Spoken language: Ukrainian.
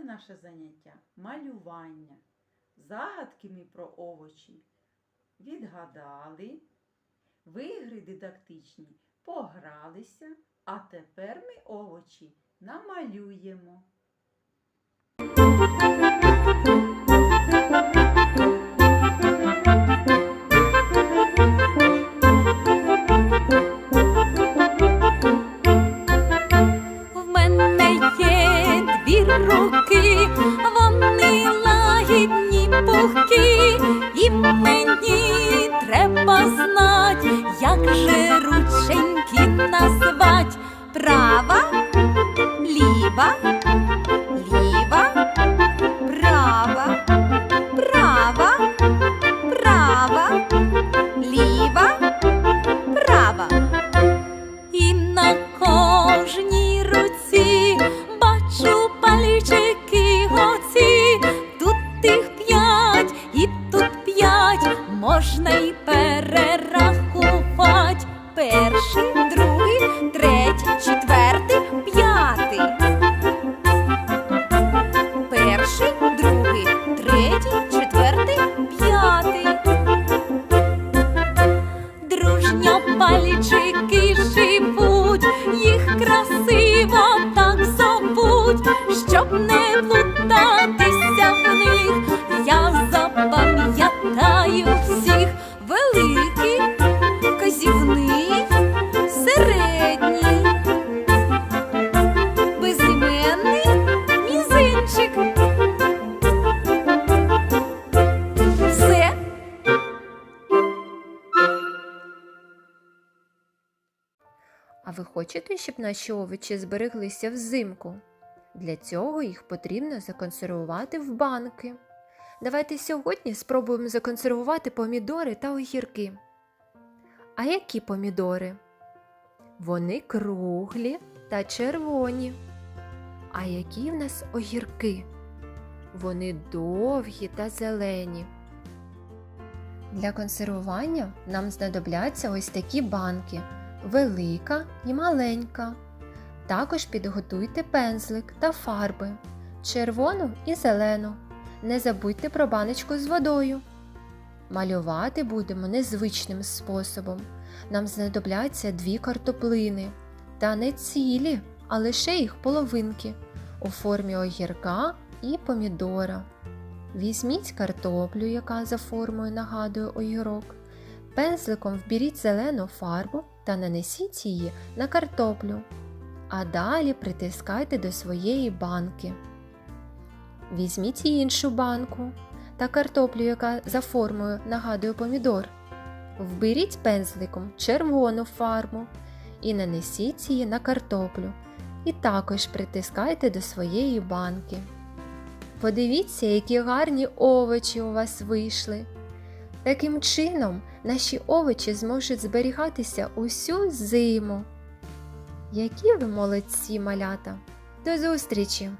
Сьогодні наше заняття малювання. Загадки ми про овочі відгадали, в ігри дидактичні погралися, а тепер ми овочі намалюємо. Знать, як же рученьки назвать. Права, ліва, ліва, права, права, права, ліва, права. І на кожній руці бачу пальчики оці. Тут тих п'ять і тут п'ять, можна й перерахувати. Перший, другий, третій, четвертий, п'ятий. Перший, другий, третій, четвертий, п'ятий. Дружньо пальчики живуть, їх красиво так зовуть, щоб не плутатися А ви хочете, щоб наші овочі збереглися взимку? Для цього їх потрібно законсервувати в банки. Давайте сьогодні спробуємо законсервувати помідори та огірки. А які помідори? Вони круглі та червоні. А які в нас огірки? Вони довгі та зелені. Для консервування нам знадобляться ось такі банки велика і маленька. Також підготуйте пензлик та фарби червону і зелену. Не забудьте про баночку з водою. Малювати будемо незвичним способом. Нам знадобляться дві картоплини, та не цілі, а лише їх половинки у формі огірка і помідора. Візьміть картоплю, яка за формою нагадує огірок. Пензликом вберіть зелену фарбу та нанесіть її на картоплю, а далі притискайте до своєї банки. Візьміть іншу банку та картоплю, яка за формою нагадує помідор. Вберіть пензликом червону фарбу і нанесіть її на картоплю. І також притискайте до своєї банки. Подивіться, які гарні овочі у вас вийшли. Таким чином, наші овочі зможуть зберігатися усю зиму. Які ви молодці, малята! До зустрічі!